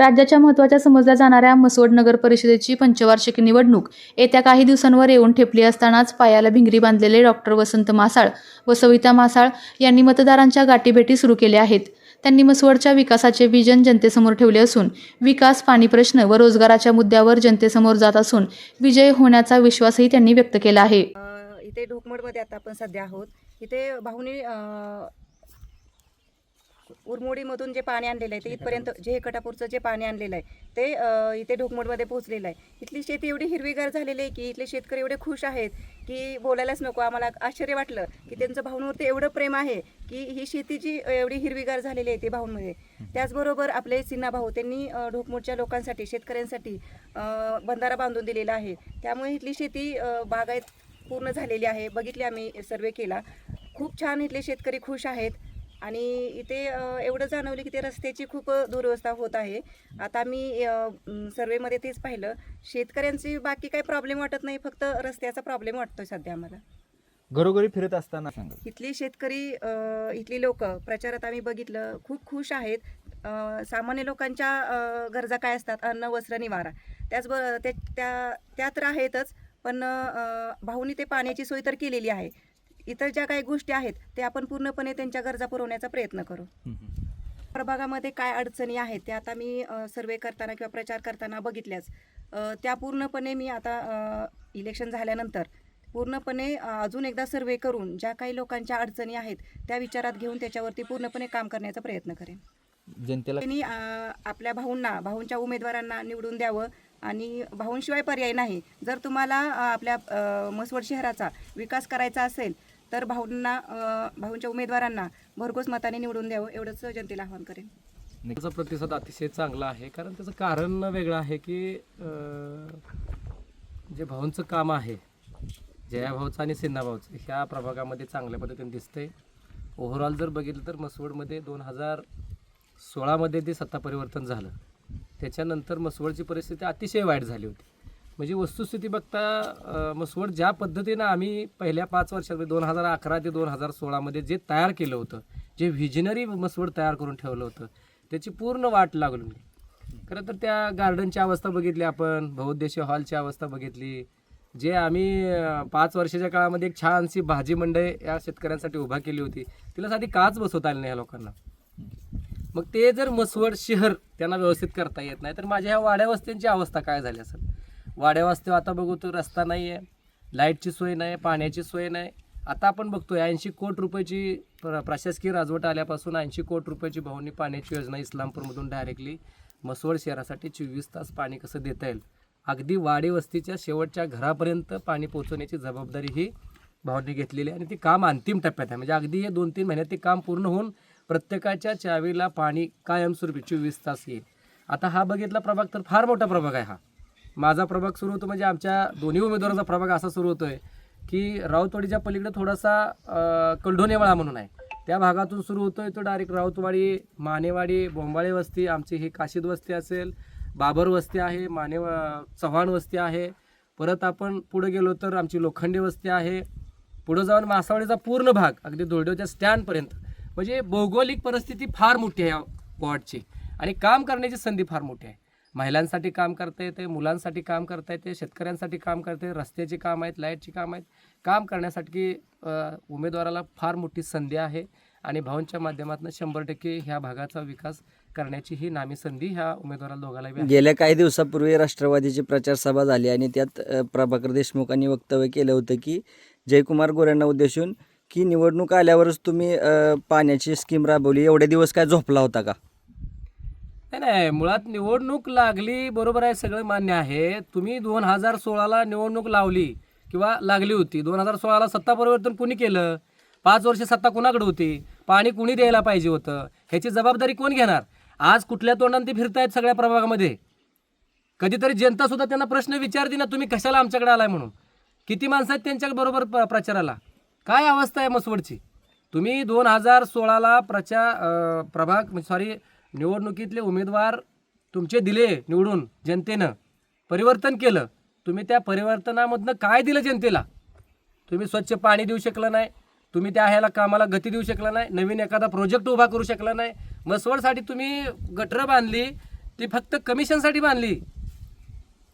राज्याच्या महत्त्वाच्या समजल्या जाणाऱ्या मसवड नगर परिषदेची पंचवार्षिक निवडणूक येत्या काही दिवसांवर येऊन ठेपली असतानाच पायाला भिंगरी बांधलेले डॉक्टर वसंत मासाळ व सविता मासाळ यांनी मतदारांच्या गाठीभेटी सुरू केल्या आहेत. त्यांनी मसवडच्या विकासाचे विजन जनतेसमोर ठेवले असून विकास पाणी प्रश्न व रोजगाराच्या मुद्द्यावर जनतेसमोर जात असून विजय होण्याचा विश्वासही त्यांनी व्यक्त केला आहे. इथे ढोकमडमध्ये आता आपण सध्या आहोत. इथे भाऊनी उरमोडीमधून जे पाणी आणलेलं आहे ते इथपर्यंत जे कटापूरचं जे पाणी आणलेलं आहे ते इथे ढोकमडमध्ये पोहोचलेलं आहे. इथली शेती एवढी हिरवीगार झालेली आहे की इथले शेतकरी एवढे खुश आहेत की बोलायलाच नको. आम्हाला आश्चर्य वाटलं की त्यांचं भाऊंवरती एवढं प्रेम आहे की ही शेती जी एवढी हिरवीगार झालेली आहे ती भाऊंमध्ये. त्याचबरोबर आपले सिन्हा भाऊ त्यांनी ढोकमोडच्या लोकांसाठी शेतकऱ्यांसाठी बंधारा बांधून दिलेला आहे. त्यामुळे इथली शेती बागायत पूर्ण झालेली आहे. बघितली आम्ही सर्वे केला. खूप छान इथले शेतकरी खुश आहेत. आणि इथे एवढं जाणवलं की ते रस्त्याची खूप दुरवस्था होत आहे. आता मी सर्वेमध्ये तेच पाहिलं. शेतकऱ्यांची बाकी काही प्रॉब्लेम वाटत नाही फक्त रस्त्याचा प्रॉब्लेम वाटतोय सध्या आम्हाला. घरोघरी फिरत असताना सांगा. इथली शेतकरी इथली लोक प्रचारात आम्ही बघितलं खूप खुश आहेत. सामान्य लोकांच्या गरजा काय असतात? अन्न वस्त्र निवारा. त्याचबरोबर त्या त्या तर आहेतच पण भाऊनी ते पाण्याची सोय तर केलेली आहे. इतर ज्या काही गोष्टी आहेत ते आपण पूर्णपणे त्यांच्या गरजा पुरवण्याचा प्रयत्न करू. प्रभागामध्ये काय अडचणी आहेत त्या आता मी सर्वे करताना किंवा प्रचार करताना बघितल्याच त्या पूर्णपणे मी आता इलेक्शन झाल्यानंतर पूर्णपणे अजून एकदा सर्वे करून ज्या काही लोकांच्या अडचणी आहेत त्या विचारात घेऊन त्याच्यावरती पूर्णपणे काम करण्याचा प्रयत्न करेन. जनतेला त्यांनी आपल्या भाऊंना भाऊंच्या उमेदवारांना निवडून द्यावं आणि भाऊंशिवाय पर्याय नाही. जर तुम्हाला आपल्या अ, म्हसवड शहराचा विकास करायचा असेल तर भाऊंना भाऊंच्या उमेदवारांना भरघोस मताने निवडून द्यावं एवढंच जनतेला आवाहन करेन. त्याचा प्रतिसाद अतिशय चांगला आहे कारण त्याचं कारण वेगळं आहे की जे भाऊंचं काम आहे जया भाऊचं आणि सिन्हाभाऊचं ह्या प्रभागामध्ये चांगल्या पद्धतीने दिसतंय. ओव्हरऑल जर बघितलं तर मसवडमध्ये दोन हजार सोळामध्ये ते सत्ता परिवर्तन झालं. त्याच्यानंतर मसवडची परिस्थिती अतिशय वाईट झाली होती. म्हणजे वस्तुस्थिती बघता मसवड ज्या पद्धतीनं आम्ही पहिल्या पाच वर्षामध्ये दोन हजार अकरा ते दोन हजार सोळामध्ये जे तयार केलं होतं जे व्हिजनरी मसवड तयार करून ठेवलं होतं त्याची पूर्ण वाट लागून खरं तर त्या गार्डनची अवस्था बघितली आपण बहुद्देशीय हॉलची अवस्था बघितली जे आम्ही पाच वर्षाच्या काळामध्ये एक छानशी भाजी मंडई या शेतकऱ्यांसाठी उभा केली होती तिला साधी काच बसवता आली नाही या लोकांना. मग ते जर मसवड शहर त्यांना व्यवस्थित करता येत नाही तर माझ्या ह्या वाड्या वस्त्यांची अवस्था काय झाली असेल? वाड्या वाजते आता बघू तो रस्ता नाही आहे लाईटची सोय नाही पाण्याची सोय नाही. आता आपण बघतो ऐंशी कोट रुपयाची प्र प्रशासकीय राजवट आल्यापासून ऐंशी कोट रुपयाची भावनी पाण्याची योजना इस्लामपूरमधून डायरेक्टली मसवड शहरासाठी चोवीस तास पाणी कसं देता येईल? अगदी वाडी वस्तीच्या शेवटच्या घरापर्यंत पाणी पोहोचवण्याची जबाबदारी ही भावनी घेतलेली आहे आणि ती काम अंतिम टप्प्यात आहे. म्हणजे अगदी हे दोन तीन महिन्यात ते काम पूर्ण होऊन प्रत्येकाच्या चावीला पाणी कायमस्वरूपी चोवीस तास येईल. आता हा बघितला प्रभाग तर फार मोठा प्रभाग आहे हा. माझा प्रभाग सुरू होतो म्हणजे आमच्या दोन्ही उमेदवाराचा प्रभाग असा सुरू होतोय की राऊतवाडीच्या पलीकडे थोडासा अं, कलढोनेवाळा म्हणून आहे. त्या भागातून सुरू होतोय तो डायरेक्ट राऊतवाडी मानेवाडी बोंबाळे वस्ती आमची ही काशीद वस्ती असेल बाबर वस्ती आहे माने चव्हाण वस्ती आहे. परत आपण पुढे गेलो तर आमची लोखंडी वस्ती आहे. पुढं जाऊन मासावडीचा पूर्ण भाग अगदी दोरडेवच्या स्टँडपर्यंत म्हणजे भौगोलिक परिस्थिती फार मोठी आहे वॉर्डची. आणि काम करण्याची संधी फार मोठी आहे. महिलांसाठी काम करता येते मुलांसाठी काम करता येते शेतकऱ्यांसाठी काम करते रस्त्याचे रस्त्याची काम आहेत लाईटची काम आहेत. काम करण्यासाठी उमेदवाराला फार मोठी संधी आहे आणि भाऊंच्या माध्यमातून शंभर टक्के ह्या भागाचा विकास करण्याची ही नामी संधी ह्या उमेदवाराला दोघाला गेल्या काही दिवसापूर्वी राष्ट्रवादीची प्रचार सभा झाली आणि त्यात प्रभाकर देशमुखांनी वक्तव्य केलं होतं की जयकुमार गोऱ्यांना उद्देशून की निवडणूक आल्यावरच तुम्ही पाण्याची स्कीम राबवली एवढे दिवस काय झोपला होता का? नाही नाही मुळात निवडणूक लागली बरोबर आहे सगळं मान्य आहे. तुम्ही दोन हजार सोळाला निवडणूक लावली किंवा लागली होती. दोन हजार सोळाला सत्ता परिवर्तन कुणी केलं? पाच वर्ष सत्ता कुणाकडे होती? पाणी कुणी द्यायला पाहिजे होतं? ह्याची जबाबदारी कोण घेणार? आज कुठल्या तोंडाने ते फिरतायत सगळ्या प्रभागामध्ये? कधीतरी जनता सुद्धा त्यांना प्रश्न विचारते ना तुम्ही कशाला आमच्याकडे आलाय म्हणून? किती माणसं आहेत त्यांच्या बरोबर प्र- प्रचाराला? काय अवस्था आहे मसवडची? तुम्ही दोन हजार सोळाला प्रचार प्रभाग म्हणजे सॉरी निवडणुकीतले उमेदवार तुमचे दिले निवडून जनतेनं. परिवर्तन केलं. तुम्ही त्या परिवर्तनामधनं काय दिलं जनतेला? तुम्ही स्वच्छ पाणी देऊ शकलं नाही. तुम्ही त्या ह्याला कामाला गती देऊ शकला नाही. नवीन एखादा प्रोजेक्ट उभा करू शकला नाही. मसवडसाठी तुम्ही गटरं बांधली. ती फक्त कमिशनसाठी बांधली.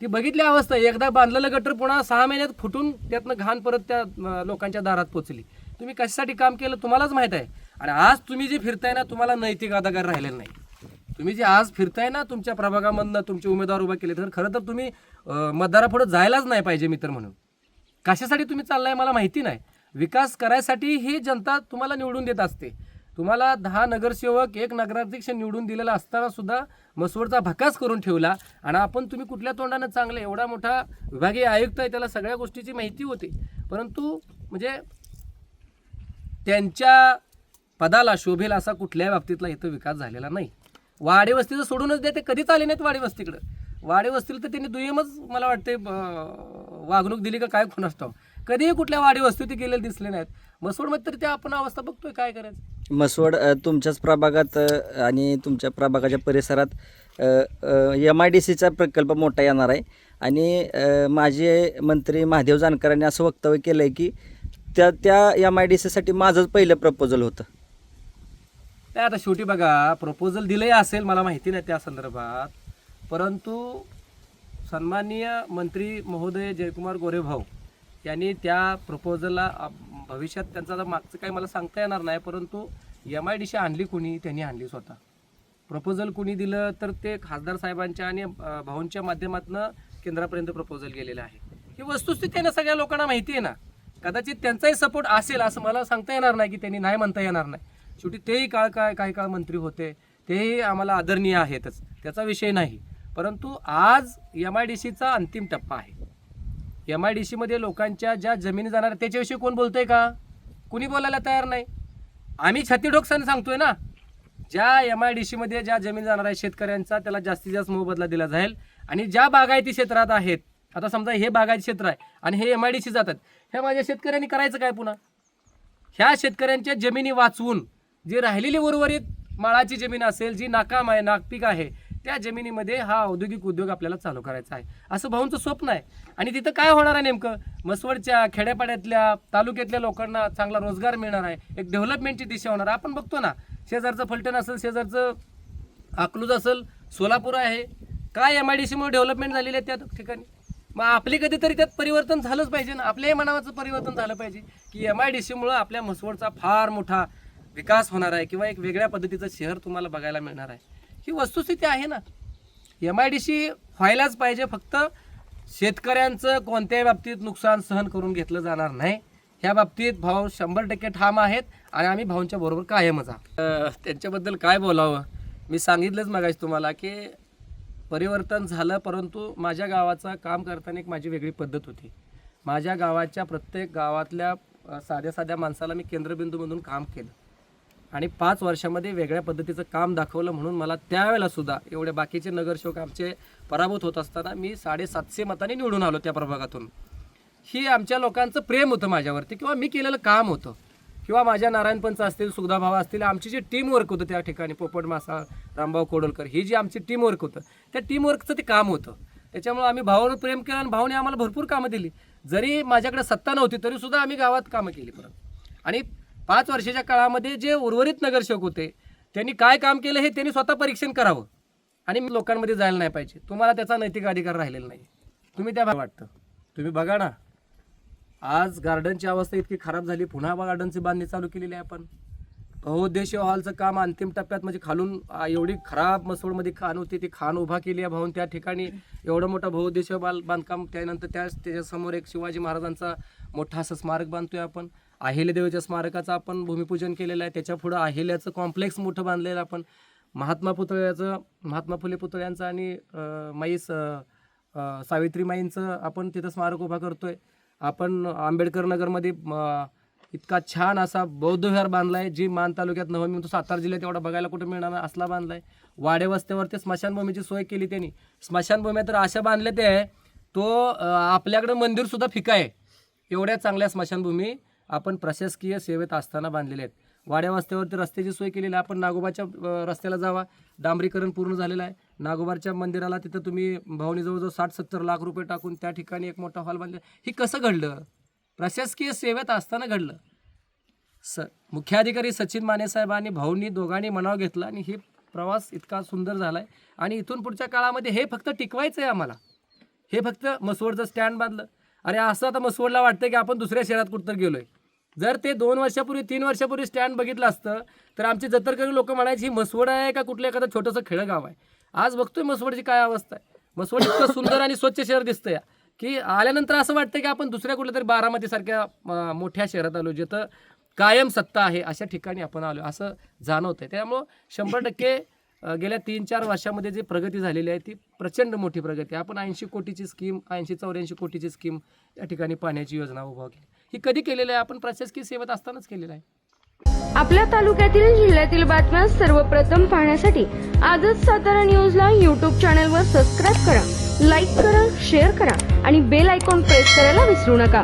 ती बघितली अवस्था. एकदा बांधलेलं गटर पुन्हा सहा महिन्यात फुटून त्यातनं घाण परत त्या लोकांच्या दारात पोचली. तुम्ही कशासाठी काम केलं तुम्हालाच माहीत आहे. आणि आज तुम्ही जे फिरताय ना तुम्हाला नैतिक अधिकार राहिलेला नाही. तुम्ही जे आज फिरताय ना तुमच्या प्रभागामधनं तुमचे उमेदवार उभा केले तर खरं तर तुम्ही मतदारापुढे जायलाच नाही पाहिजे मित्र म्हणून. कशासाठी तुम्ही चाललाय मला माहिती नाही. विकास करायसाठी ही जनता तुम्हाला निवडून देत असते. तुम्हाला दहा नगरसेवक एक नगराध्यक्ष निवडून दिलेला असताना सुद्धा मसवडचा भकास करून ठेवला आणि आपण तुम्ही कुठल्या तोंडानं चांगले एवढा मोठा विभागीय आयुक्त आहे त्याला सगळ्या गोष्टीची माहिती होती. परंतु म्हणजे त्यांच्या पदाला शोभेल असा कुठल्याही बाबतीतला इथं विकास झालेला नाही. वाडी वस्तीचं सोडूनच दे ते कधीच आले नाहीत वाडी वस्तीकडं. वस्तीला तर त्यांनी दुय्यमच मला वाटते वागणूक दिली का काय कोणास असतो कधीही कुठल्या वाडी ते गेलेले दिसले नाहीत. मसोडमध्ये तरी ते आपण अवस्था बघतोय काय करायचं? मसवड तुमच्याच प्रभागात आणि तुमच्या प्रभागाच्या परिसरात एम आय डी सीचा प्रकल्प मोठा येणार आहे. आणि माजी मंत्री महादेव जानकरांनी असं वक्तव्य केलं आहे की त्या त्या एम आय डी सीसाठी माझंच पहिलं प्रपोजल होतं. नाही आता शेवटी बघा प्रपोजल दिलंही असेल मला माहिती नाही त्या संदर्भात. परंतु सन्माननीय मंत्री महोदय जयकुमार गोरेभाऊ यांनी त्या प्रपोजलला भविष्यात त्यांचा मागचं काही मला सांगता येणार नाही परंतु एम आय डी सी आणली कुणी त्यांनी आणली स्वतः. प्रपोजल कुणी दिलं तर ते खासदार साहेबांच्या आणि भाऊंच्या माध्यमातून केंद्रापर्यंत प्रपोजल गेलेलं आहे. ही वस्तुस्थितीनं सगळ्या लोकांना माहिती आहे ना. कदाचित त्यांचाही सपोर्ट असेल असं मला सांगता येणार नाही की त्यांनी नाही म्हणता येणार नाही. शेवटी तेही काळ काय काही काळ मंत्री होते तेही आम्हाला आदरणीय आहेतच. त्याचा विषय नाही. परंतु आज एम आय डी सीचा अंतिम टप्पा आहे. एम आय डी सीमध्ये लोकांच्या ज्या जमिनी जाणार त्याच्याविषयी कोण बोलतंय का? कुणी बोलायला तयार नाही? आम्ही छातीडोकसाने सांगतोय ना. ज्या एम आय डी सीमध्ये ज्या जमीन जाणार आहे शेतकऱ्यांचा त्याला जास्तीत जास्त मोबदला दिला जाईल. आणि ज्या बागायती क्षेत्रात आहेत आता समजा हे बागायती क्षेत्र आहे आणि हे एम आय डी सी जातात ह्या माझ्या शेतकऱ्यांनी करायचं काय पुन्हा? ह्या शेतकऱ्यांच्या जमिनी वाचवून जी राहिलेली उर्वरित माळाची जमीन असेल जी नाकाम आहे नागपीक आहे त्या जमिनीमध्ये हा औद्योगिक उद्योग आपल्याला चालू करायचा आहे. असं भाऊंचं स्वप्न आहे. आणि तिथं काय होणार आहे नेमकं? मसवडच्या खेड्यापाड्यातल्या तालुक्यातल्या लोकांना चांगला रोजगार मिळणार आहे. एक डेव्हलपमेंटची दिशा होणार आपण बघतो ना शेजारचं फलटण असेल शेजारचं अकलूज असेल सोलापूर आहे. काय एम आय डी सीमुळे डेव्हलपमेंट झालेली आहे त्या ठिकाणी? मग आपली कधीतरी त्यात परिवर्तन झालंच पाहिजे ना. आपल्याही मनावाचं परिवर्तन झालं पाहिजे की एम आय डी सीमुळं आपल्या म्हसवडचा फार मोठा विकास होणार आहे किंवा एक वेगळ्या पद्धतीचं शहर तुम्हाला बघायला मिळणार आहे. ही वस्तुस्थिती आहे ना. एम आय डी सी व्हायलाच पाहिजे. फक्त शेतकऱ्यांचं कोणत्याही बाबतीत नुकसान सहन करून घेतलं जाणार नाही. ह्या बाबतीत भाऊ शंभर टक्के ठाम आहेत आणि आम्ही भाऊंच्या बरोबर कायमच आहोत. त्यांच्याबद्दल काय बोलावं? मी सांगितलंच मगाशी तुम्हाला की परिवर्तन झालं परंतु माझ्या गावाचं काम करताना एक माझी वेगळी पद्धत होती. माझ्या गावाच्या प्रत्येक गावातल्या साध्या साध्या माणसाला मी केंद्रबिंदूमधून काम केलं. आणि पाच वर्षामध्ये वेगळ्या पद्धतीचं काम दाखवलं म्हणून मला त्यावेळेला सुद्धा एवढे बाकीचे नगरसेवक आमचे पराभूत होत असताना मी साडेसातशे मताने निवडून आलो त्या प्रभागातून. ही आमच्या लोकांचं प्रेम होतं माझ्यावरती किंवा मी केलेलं काम होतं. किंवा माझ्या नारायणपंच असतील सुगदाभाव असतील आमची जी टीमवर्क होतं त्या ठिकाणी पोपट मासा रामभाऊ कोडोलकर ही जी आमची टीमवर्क होतं त्या टीमवर्कचं ते काम होतं. त्याच्यामुळे आम्ही भावावर प्रेम केलं आणि भावाने आम्हाला भरपूर कामं दिली. जरी माझ्याकडे सत्ता नव्हती तरी सुद्धा आम्ही गावात कामं केली परत. आणि पाच वर्षाच्या काळामध्ये जे उर्वरित नगरसेवक होते त्यांनी काय काम केलं हे त्यांनी स्वतः परीक्षण करावं. आणि लोकांमध्ये जायला नाही पाहिजे. तुम्हाला त्याचा नैतिक अधिकार राहिलेला नाही. तुम्ही त्या वाटतं. तुम्ही बघा ना. आज गार्डनची अवस्था इतकी खराब झाली. पुन्हा गार्डनची बांधणी चालू केलेली आहे आपण. बहुउद्देशीय हॉलचं काम अंतिम टप्प्यात म्हणजे खालून एवढी खराब मसोडमध्ये खाण होती ती खाण उभा केली आहे भाऊन त्या ठिकाणी. एवढं मोठं बहुउद्देशीय बाल बांधकाम त्यानंतर त्या त्याच्यासमोर एक शिवाजी महाराजांचा मोठा असं स्मारक बांधतोय आपण. अहिल्यादेवीच्या स्मारकाचं आपण भूमिपूजन केलेलं आहे. त्याच्या पुढं अहिल्याचं कॉम्प्लेक्स मोठं बांधलेलं आहे आपण. महात्मा पुतळ्याचं महात्मा फुले पुतळ्यांचं आणि माईस सावित्रीमाईंचं आपण तिथं स्मारक उभा करतोय. आपण आंबेडकर नगरमध्ये इतका छान असा बौद्ध विहार आहे जी मान तालुक्यात नवमी तो सातारा जिल्ह्यात एवढा बघायला कुठं मिळणार नाही असला बांधला वाडे वस्त्यावरती स्मशानभूमीची सोय केली त्यांनी. स्मशानभूम्या तर अशा बांधल्या ते तो आपल्याकडं मंदिरसुद्धा फिका आहे. एवढ्या चांगल्या स्मशानभूमी आपण प्रशासकीय सेवेत असताना बांधलेले आहेत. वाड्या वास्त्यावरती रस्त्याची सोय केलेली आहे. आपण नागोबाच्या रस्त्याला जावा. डांबरीकरण पूर्ण झालेलं आहे. नागोबारच्या मंदिराला तिथं तुम्ही भावनी जवळजवळ साठ सत्तर लाख रुपये टाकून त्या ठिकाणी एक मोठा हॉल बांधला हे कसं घडलं? प्रशासकीय सेवेत असताना घडलं. स मुख्याधिकारी सचिन माने साहेबांनी भाऊंनी दोघांनी मनाव घेतलं आणि हे प्रवास इतका सुंदर झाला आहे आणि इथून पुढच्या काळामध्ये हे फक्त टिकवायचं आहे आम्हाला. हे फक्त मसवडचं स्टँड बांधलं. अरे असं आता मसवडला वाटतं की आपण दुसऱ्या शहरात कुठं गेलो आहे जर ते दोन वर्षापूर्वी तीन वर्षापूर्वी स्टँड बघितलं असतं तर आमचे जतरकरी लोक म्हणायची ही मसवड आहे का कुठलं एखादं छोटंसं खेडगाव आहे? आज बघतोय मसवडची काय अवस्था आहे. मसवड इतकं सुंदर आणि स्वच्छ शहर दिसतं या की आल्यानंतर असं वाटतं की आपण दुसऱ्या कुठल्या तरी बारामतीसारख्या मोठ्या शहरात आलो जिथं कायम सत्ता आहे अशा ठिकाणी आपण आलो असं जाणवतं आहे त्यामुळं शंभर टक्के गेल्या तीन चार वर्षामध्ये जी प्रगती झालेली आहे ती प्रचंड मोठी प्रगती आहे. आपण ऐंशी कोटीची स्कीम ऐंशी चौऱ्याऐंशी कोटीची स्कीम या ठिकाणी पाण्याची योजना उभा केली. ही कधी केलेली आहे? आपण प्रशासकीय सेवेत असतानाच केलेलं आहे? आपल्या तालुक्यातील जिल्ह्यातील बातम्या सर्वप्रथम पाहण्यासाठी आजच सातारा न्यूजला यूट्यूब चॅनलवर सबस्क्राईब करा लाईक करा शेअर करा आणि बेल आयकॉन प्रेस करायला विसरू नका.